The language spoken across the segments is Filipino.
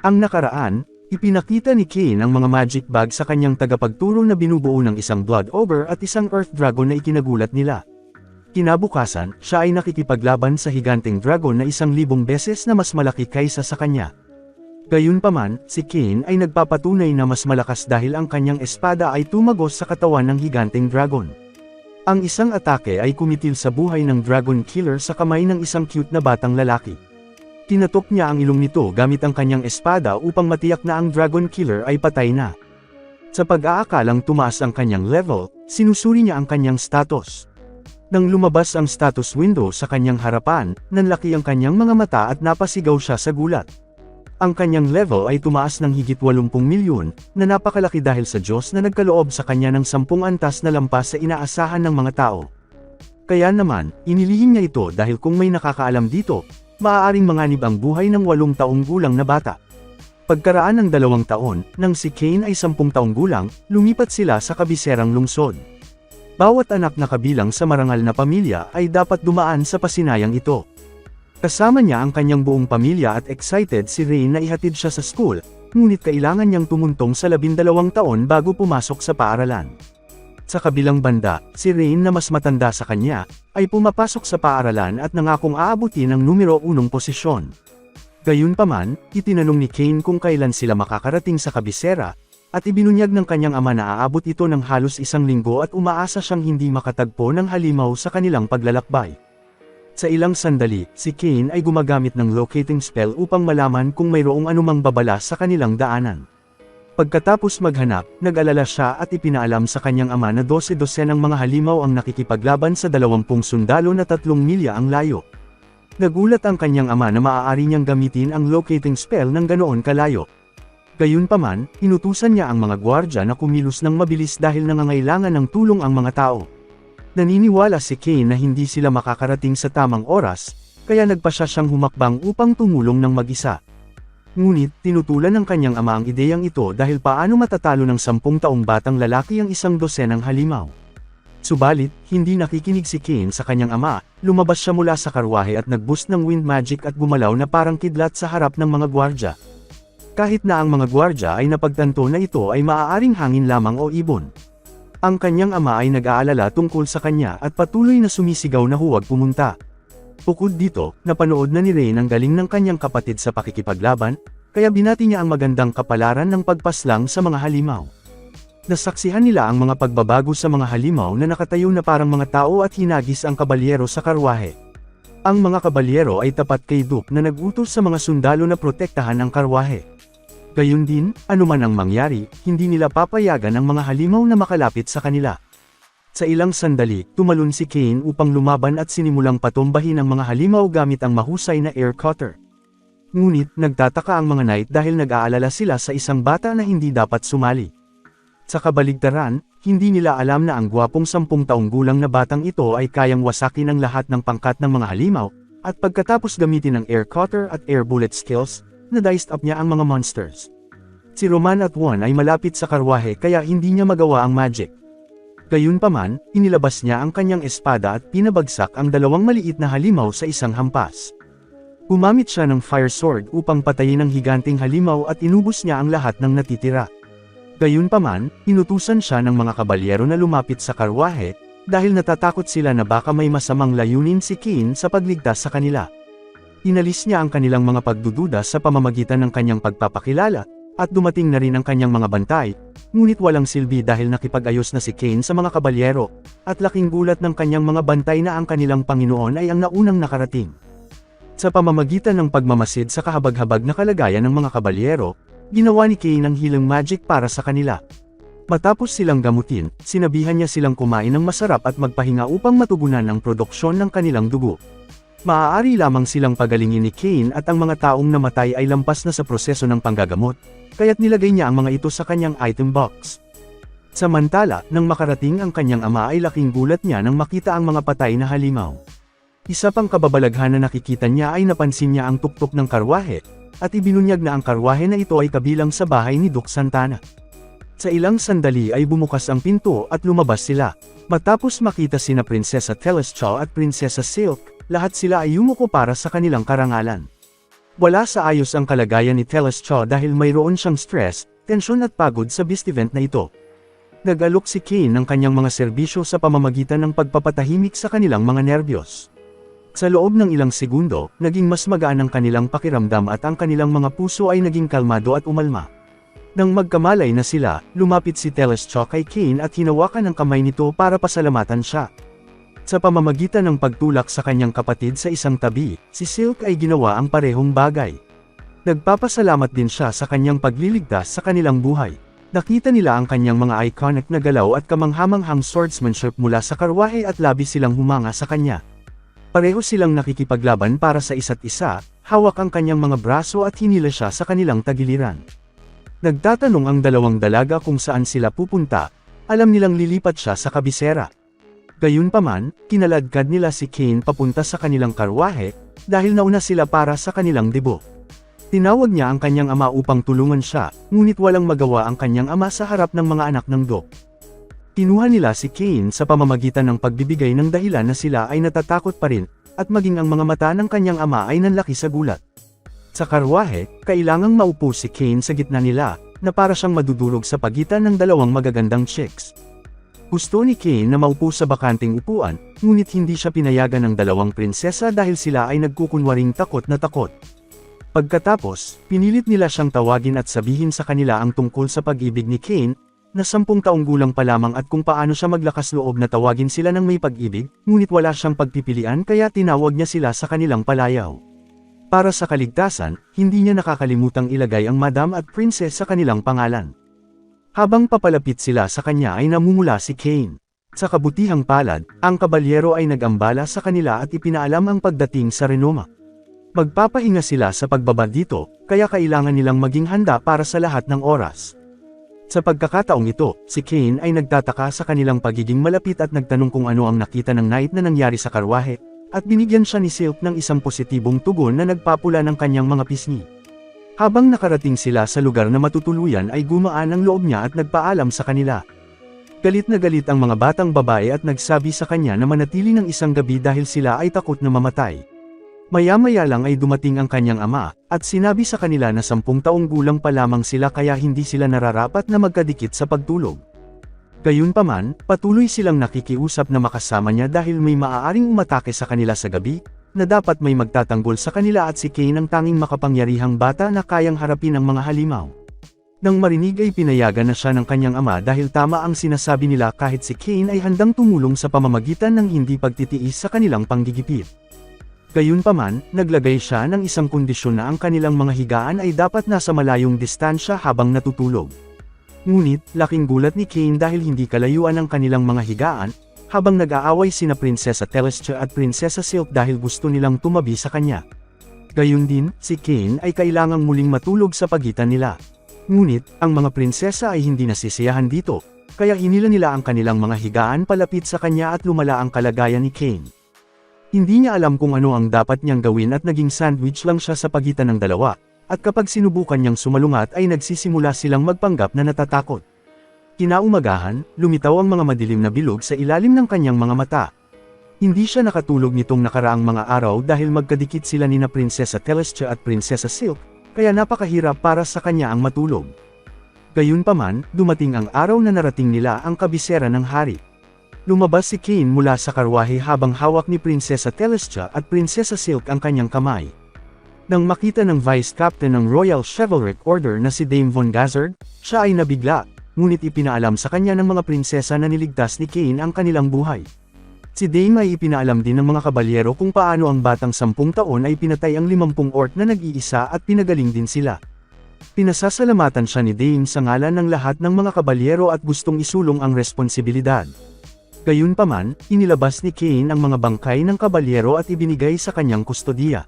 Ang nakaraan, ipinakita ni Kane ang mga magic bag sa kanyang tagapagturo na binubuo ng isang Blood Ogre at isang Earth Dragon na ikinagulat nila. Kinabukasan, siya ay nakikipaglaban sa higanting dragon na isang libong beses na mas malaki kaysa sa kanya. Gayunpaman, si Kane ay nagpapatunay na mas malakas dahil ang kanyang espada ay tumagos sa katawan ng higanting dragon. Ang isang atake ay kumitil sa buhay ng Dragon Killer sa kamay ng isang cute na batang lalaki. Tinatok niya ang ilong nito gamit ang kanyang espada upang matiyak na ang Dragon Killer ay patay na. Sa pag-aakalang tumaas ang kanyang level, sinusuri niya ang kanyang status. Nang lumabas ang status window sa kanyang harapan, nanlaki ang kanyang mga mata at napasigaw siya sa gulat. Ang kanyang level ay tumaas ng higit 80 milyon, na napakalaki dahil sa Diyos na nagkaloob sa kanya ng sampung antas na lampas sa inaasahan ng mga tao. Kaya naman, inilihim niya ito dahil kung may nakakaalam dito, maaaring manganib ang buhay ng walong taong gulang na bata. Pagkaraan ng dalawang taon, nang si Kane ay sampung taong gulang, lumipat sila sa kabiserang lungsod. Bawat anak na kabilang sa marangal na pamilya ay dapat dumaan sa pasinayang ito. Kasama niya ang kanyang buong pamilya at excited si Rain na ihatid siya sa school, ngunit kailangan niyang tumuntong sa labindalawang taon bago pumasok sa paaralan. Sa kabilang banda, si Rain na mas matanda sa kanya, ay pumapasok sa paaralan at nangakong aabutin ng numero unong posisyon. Gayunpaman, itinanong ni Kane kung kailan sila makakarating sa kabisera, at ibinunyag ng kanyang ama na aabot ito ng halos isang linggo at umaasa siyang hindi makatagpo ng halimaw sa kanilang paglalakbay. Sa ilang sandali, si Kane ay gumagamit ng locating spell upang malaman kung mayroong anumang babala sa kanilang daanan. Pagkatapos maghanap, nag-alala siya at ipinaalam sa kanyang ama na 12-12 ng mga halimaw ang nakikipaglaban sa 20 sundalo na 3 milya ang layo. Nagulat ang kanyang ama na maaari niyang gamitin ang locating spell ng ganoon kalayo. Gayunpaman, inutusan niya ang mga gwardya na kumilos ng mabilis dahil nangangailangan ng tulong ang mga tao. Naniniwala si Kane na hindi sila makakarating sa tamang oras, kaya nagpasya siyang humakbang upang tumulong ng mag-isa. Ngunit, tinutulan ng kanyang ama ang ideyang ito dahil paano matatalo ng sampung taong batang lalaki ang isang dosenang halimaw. Subalit, hindi nakikinig si Kane sa kanyang ama, lumabas siya mula sa karwahe at nag-boost ng wind magic at gumalaw na parang kidlat sa harap ng mga gwardya. Kahit na ang mga gwardya ay napagtanto na ito ay maaaring hangin lamang o ibon. Ang kanyang ama ay nag-aalala tungkol sa kanya at patuloy na sumisigaw na huwag pumunta. Bukod dito, napanood na ni Rain ang galing ng kanyang kapatid sa pakikipaglaban, kaya binati niya ang magandang kapalaran ng pagpaslang sa mga halimaw. Nasaksihan nila ang mga pagbabago sa mga halimaw na nakatayo na parang mga tao at hinagis ang kabalyero sa karwahe. Ang mga kabalyero ay tapat kay Duke na nagutos sa mga sundalo na protektahan ang karwahe. Gayun din, anuman ang mangyari, hindi nila papayagan ang mga halimaw na makalapit sa kanila. Sa ilang sandali, tumalon si Kane upang lumaban at sinimulang patumbahin ang mga halimaw gamit ang mahusay na air cutter. Ngunit, nagtataka ang mga knight dahil nag-aalala sila sa isang bata na hindi dapat sumali. Sa kabaligtaran, hindi nila alam na ang gwapong sampung taong gulang na batang ito ay kayang wasakin ang lahat ng pangkat ng mga halimaw, at pagkatapos gamitin ang air cutter at air bullet skills, na-diced up niya ang mga monsters. Si Roman at Juan ay malapit sa karwahe kaya hindi niya magawa ang magic. Gayunpaman, inilabas niya ang kanyang espada at pinabagsak ang dalawang maliit na halimaw sa isang hampas. Gumamit siya ng fire sword upang patayin ang higanting halimaw at inubos niya ang lahat ng natitira. Gayunpaman, inutusan siya ng mga kabalyero na lumapit sa karwahe, dahil natatakot sila na baka may masamang layunin si Kane sa pagligtas sa kanila. Inalis niya ang kanilang mga pagdududa sa pamamagitan ng kanyang pagpapakilala, at dumating na rin ang kanyang mga bantay, ngunit walang silbi dahil nakipag-ayos na si Kane sa mga kabalyero, at laking gulat ng kanyang mga bantay na ang kanilang Panginoon ay ang naunang nakarating. Sa pamamagitan ng pagmamasid sa kahabag-habag na kalagayan ng mga kabalyero, ginawa ni Kane ang healing magic para sa kanila. Matapos silang gamutin, sinabihan niya silang kumain ng masarap at magpahinga upang matugunan ang produksyon ng kanilang dugo. Maaari lamang silang pagalingin ni Kane at ang mga taong namatay ay lampas na sa proseso ng panggagamot, kaya't nilagay niya ang mga ito sa kanyang item box. Samantala, nang makarating ang kanyang ama ay laking gulat niya nang makita ang mga patay na halimaw. Isa pang kababalaghan na nakikita niya ay napansin niya ang tuktok ng karwahe, at ibinunyag na ang karwahe na ito ay kabilang sa bahay ni Duke Santana. Sa ilang sandali ay bumukas ang pinto at lumabas sila. Matapos makita sina Prinsesa Teleschow at Prinsesa Silk, lahat sila ay yumuko para sa kanilang karangalan. Wala sa ayos ang kalagayan ni Teleschaw dahil mayroon siyang stress, tensyon at pagod sa beast event na ito. Nag-alok si Kane ng kanyang mga serbisyo sa pamamagitan ng pagpapatahimik sa kanilang mga nerbiyos. Sa loob ng ilang segundo, naging mas magaan ang kanilang pakiramdam at ang kanilang mga puso ay naging kalmado at umalma. Nang magkamalay na sila, lumapit si Teleschaw kay Kane at hinawakan ang kamay nito para pasalamatan siya. Sa pamamagitan ng pagtulak sa kanyang kapatid sa isang tabi, si Silk ay ginawa ang parehong bagay. Nagpapasalamat din siya sa kanyang pagliligtas sa kanilang buhay. Nakita nila ang kanyang mga iconic na galaw at kamanghamanghang swordsmanship mula sa karwahe at labis silang humanga sa kanya. Pareho silang nakikipaglaban para sa isa't isa, hawak ang kanyang mga braso at hinila siya sa kanilang tagiliran. Nagtatanong ang dalawang dalaga kung saan sila pupunta, alam nilang lilipat siya sa kabisera. Gayunpaman, kinaladkad nila si Kane papunta sa kanilang karwahe, dahil nauna sila para sa kanilang debo. Tinawag niya ang kanyang ama upang tulungan siya, ngunit walang magawa ang kanyang ama sa harap ng mga anak ng Dok. Kinuha nila si Kane sa pamamagitan ng pagbibigay ng dahilan na sila ay natatakot pa rin, at maging ang mga mata ng kanyang ama ay nanlaki sa gulat. Sa karwahe, kailangang maupo si Kane sa gitna nila, na para siyang madudurog sa pagitan ng dalawang magagandang chicks. Gusto ni Kane na maupo sa bakanting upuan, ngunit hindi siya pinayagan ng dalawang prinsesa dahil sila ay nagkukunwaring takot na takot. Pagkatapos, pinilit nila siyang tawagin at sabihin sa kanila ang tungkol sa pag-ibig ni Kane, na sampung taong gulang pa lamang at kung paano siya maglakas loob na tawagin sila ng may pag-ibig, ngunit wala siyang pagpipilian kaya tinawag niya sila sa kanilang palayaw. Para sa kaligtasan, hindi niya nakakalimutang ilagay ang madam at princess sa kanilang pangalan. Habang papalapit sila sa kanya ay namumula si Kane. Sa kabutihang palad, ang kabalyero ay nagambala sa kanila at ipinaalam ang pagdating sa Renoma. Magpapahinga sila sa pagbaba dito, kaya kailangan nilang maging handa para sa lahat ng oras. Sa pagkakataong ito, si Kane ay nagtataka sa kanilang pagiging malapit at nagtanong kung ano ang nakita ng knight na nangyari sa karwahe, at binigyan siya ni Silk ng isang positibong tugon na nagpapula ng kanyang mga pisngi. Habang nakarating sila sa lugar na matutuluyan ay gumaan ang loob niya at nagpaalam sa kanila. Galit na galit ang mga batang babae at nagsabi sa kanya na manatili ng isang gabi dahil sila ay takot na mamatay. Maya-maya lang ay dumating ang kanyang ama, at sinabi sa kanila na sampung taong gulang pa lamang sila kaya hindi sila nararapat na magkadikit sa pagtulog. Gayunpaman, patuloy silang nakikiusap na makasama niya dahil may maaaring umatake sa kanila sa gabi, na dapat may magtatanggol sa kanila at si Kane ang tanging makapangyarihang bata na kayang harapin ang mga halimaw. Nang marinig ay pinayagan na siya ng kanyang ama dahil tama ang sinasabi nila kahit si Kane ay handang tumulong sa pamamagitan ng hindi pagtitiis sa kanilang panggigipit. Gayunpaman, naglagay siya ng isang kondisyon na ang kanilang mga higaan ay dapat nasa malayong distansya habang natutulog. Ngunit, laking gulat ni Kane dahil hindi kalayuan ang kanilang mga higaan, habang nag-aaway sina Prinsesa Telestia at Prinsesa Silk dahil gusto nilang tumabi sa kanya. Gayun din, si Kane ay kailangang muling matulog sa pagitan nila. Ngunit, ang mga prinsesa ay hindi nasisiyahan dito, kaya hinila nila ang kanilang mga higaan palapit sa kanya at lumala ang kalagayan ni Kane. Hindi niya alam kung ano ang dapat niyang gawin at naging sandwich lang siya sa pagitan ng dalawa, at kapag sinubukan niyang sumalungat ay nagsisimula silang magpanggap na natatakot. Kinaumagahan, lumitaw ang mga madilim na bilog sa ilalim ng kanyang mga mata. Hindi siya nakatulog nitong nakaraang mga araw dahil magkadikit sila ni na Prinsesa Telestia at Prinsesa Silk, kaya napakahirap para sa kanya ang matulog. Gayunpaman, dumating ang araw na narating nila ang kabisera ng hari. Lumabas si Kane mula sa karwahe habang hawak ni Prinsesa Telestia at Prinsesa Silk ang kanyang kamay. Nang makita ng Vice Captain ng Royal Chivalric Order na si Dame Von Gazzard, siya ay nabigla, ngunit ipinaalam sa kanya ng mga prinsesa na niligtas ni Kane ang kanilang buhay. Si Dame ay ipinaalam din ng mga kabalyero kung paano ang batang sampung taon ay pinatay ang limampung orc na nag-iisa at pinagaling din sila. Pinasasalamatan siya ni Dame sa ngalan ng lahat ng mga kabalyero at gustong isulong ang responsibilidad. Gayunpaman, inilabas ni Kane ang mga bangkay ng kabalyero at ibinigay sa kanyang kustodiya.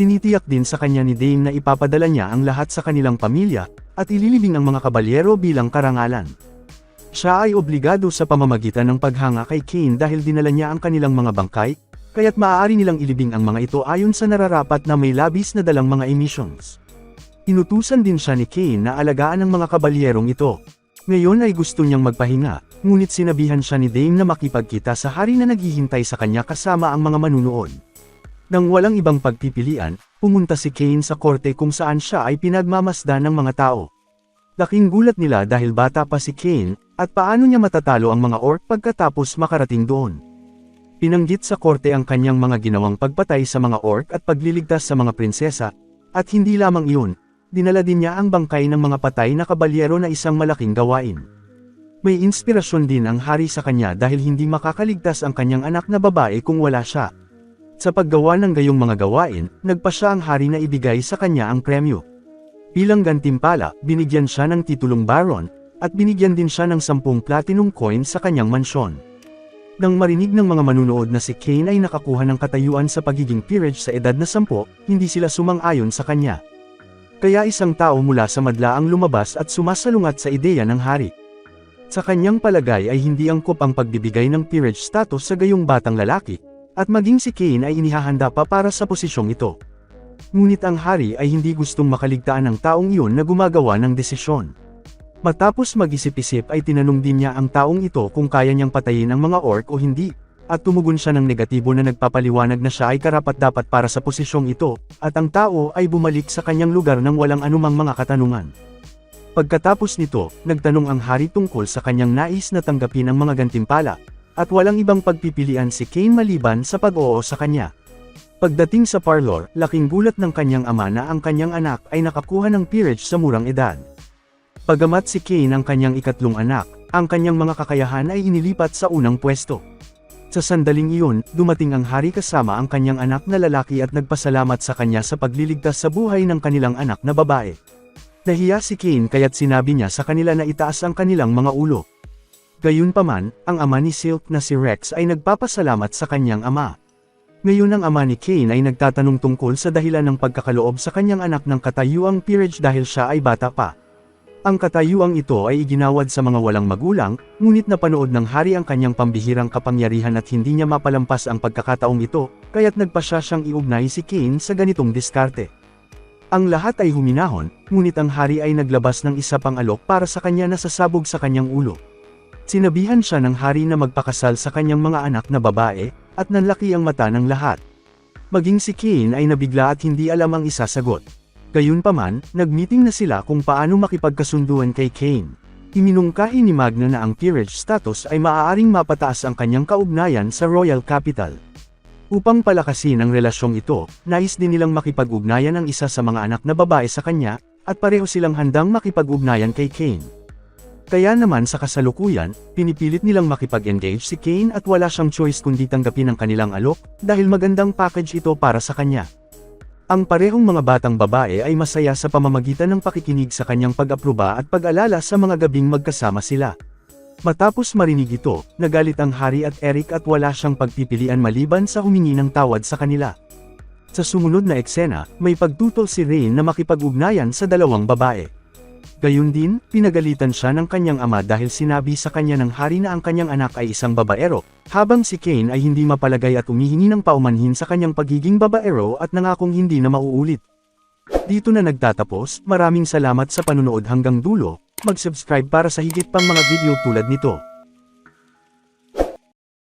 Tinitiyak din sa kanya ni Dame na ipapadala niya ang lahat sa kanilang pamilya, at ililibing ang mga kabalyero bilang karangalan. Siya ay obligado sa pamamagitan ng paghanga kay Kane dahil dinala niya ang kanilang mga bangkay, kaya't maaari nilang ilibing ang mga ito ayon sa nararapat na may labis na dalang mga emissions. Inutusan din siya ni Kane na alagaan ang mga kabalyerong ito. Ngayon ay gusto niyang magpahinga, ngunit sinabihan siya ni Dame na makipagkita sa hari na naghihintay sa kanya kasama ang mga manunood. Nang walang ibang pagpipilian, pumunta si Kane sa korte kung saan siya ay pinagmamasdan ng mga tao. Laking gulat nila dahil bata pa si Kane, at paano niya matatalo ang mga orc pagkatapos makarating doon. Pinanggit sa korte ang kanyang mga ginawang pagpatay sa mga orc at pagliligtas sa mga prinsesa, at hindi lamang iyon, dinala din niya ang bangkay ng mga patay na kabalyero na isang malaking gawain. May inspirasyon din ang hari sa kanya dahil hindi makakaligtas ang kanyang anak na babae kung wala siya. Sa paggawa ng gayong mga gawain, nagpa siya ang hari na ibigay sa kanya ang premyo. Bilang gantimpala, binigyan siya ng titulong baron, at binigyan din siya ng 10 platinum coin sa kanyang mansyon. Nang marinig ng mga manunood na si Kane ay nakakuha ng katayuan sa pagiging peerage sa edad na 10, hindi sila sumang-ayon sa kanya. Kaya isang tao mula sa madla ang lumabas at sumasalungat sa ideya ng hari. Sa kanyang palagay ay hindi angkop ang pagbibigay ng peerage status sa gayong batang lalaki, at maging si Kane ay inihahanda pa para sa posisyong ito. Ngunit ang hari ay hindi gustong makaligtaan ng taong iyon na gumagawa ng desisyon. Matapos mag-isip-isip ay tinanong din niya ang taong ito kung kaya niyang patayin ang mga orc o hindi, at tumugon siya ng negatibo na nagpapaliwanag na siya ay karapat-dapat para sa posisyong ito, at ang tao ay bumalik sa kanyang lugar nang walang anumang mga katanungan. Pagkatapos nito, nagtanong ang hari tungkol sa kanyang nais na tanggapin ang mga gantimpala, at walang ibang pagpipilian si Kane maliban sa pag-oo sa kanya. Pagdating sa parlor, laking gulat ng kanyang ama na ang kanyang anak ay nakakuha ng peerage sa murang edad. Pagamat si Kane ang kanyang ikatlong anak, ang kanyang mga kakayahan ay inilipat sa unang pwesto. Sa sandaling iyon, dumating ang hari kasama ang kanyang anak na lalaki at nagpasalamat sa kanya sa pagliligtas sa buhay ng kanilang anak na babae. Nahiya si Kane kaya't sinabi niya sa kanila na itaas ang kanilang mga ulo. Gayunpaman, ang ama ni Silk na si Rex ay nagpapasalamat sa kanyang ama. Ngayon ang ama ni Kane ay nagtatanong tungkol sa dahilan ng pagkakaloob sa kanyang anak ng katayuang peerage dahil siya ay bata pa. Ang katayuang ito ay iginawad sa mga walang magulang, ngunit napanood ng hari ang kanyang pambihirang kapangyarihan at hindi niya mapalampas ang pagkakataong ito, kaya't nagpasya siyang iugnay si Kane sa ganitong diskarte. Ang lahat ay huminahon, ngunit ang hari ay naglabas ng isa pang alok para sa kanya na sasabog sa kanyang ulo. Sinabihan siya ng hari na magpakasal sa kanyang mga anak na babae, at nanlaki ang mata ng lahat. Maging si Kane ay nabigla at hindi alam ang isasagot. Gayunpaman, nagmeeting na sila kung paano makipagkasunduan kay Kane. Iminungkahi ni Magna na ang peerage status ay maaaring mapataas ang kanyang kaugnayan sa royal capital. Upang palakasin ang relasyong ito, nais din nilang makipag-ugnayan ang isa sa mga anak na babae sa kanya, at pareho silang handang makipag-ugnayan kay Kane. Kaya naman sa kasalukuyan, pinipilit nilang makipag-engage si Kane at wala siyang choice kundi tanggapin ang kanilang alok, dahil magandang package ito para sa kanya. Ang parehong mga batang babae ay masaya sa pamamagitan ng pakikinig sa kanyang pag-aproba at pag-alala sa mga gabing magkasama sila. Matapos marinig ito, nagalit ang hari at Eric at wala siyang pagpipilian maliban sa humingi ng tawad sa kanila. Sa sumunod na eksena, may pagtutol si Rain na makipag-ugnayan sa dalawang babae. Gayun din, pinagalitan siya ng kanyang ama dahil sinabi sa kanya ng hari na ang kanyang anak ay isang babaero, habang si Kane ay hindi mapalagay at umihingi ng paumanhin sa kanyang pagiging babaero at nangakong hindi na mauulit. Dito na nagtatapos, maraming salamat sa panunood hanggang dulo, mag-subscribe para sa higit pang mga video tulad nito.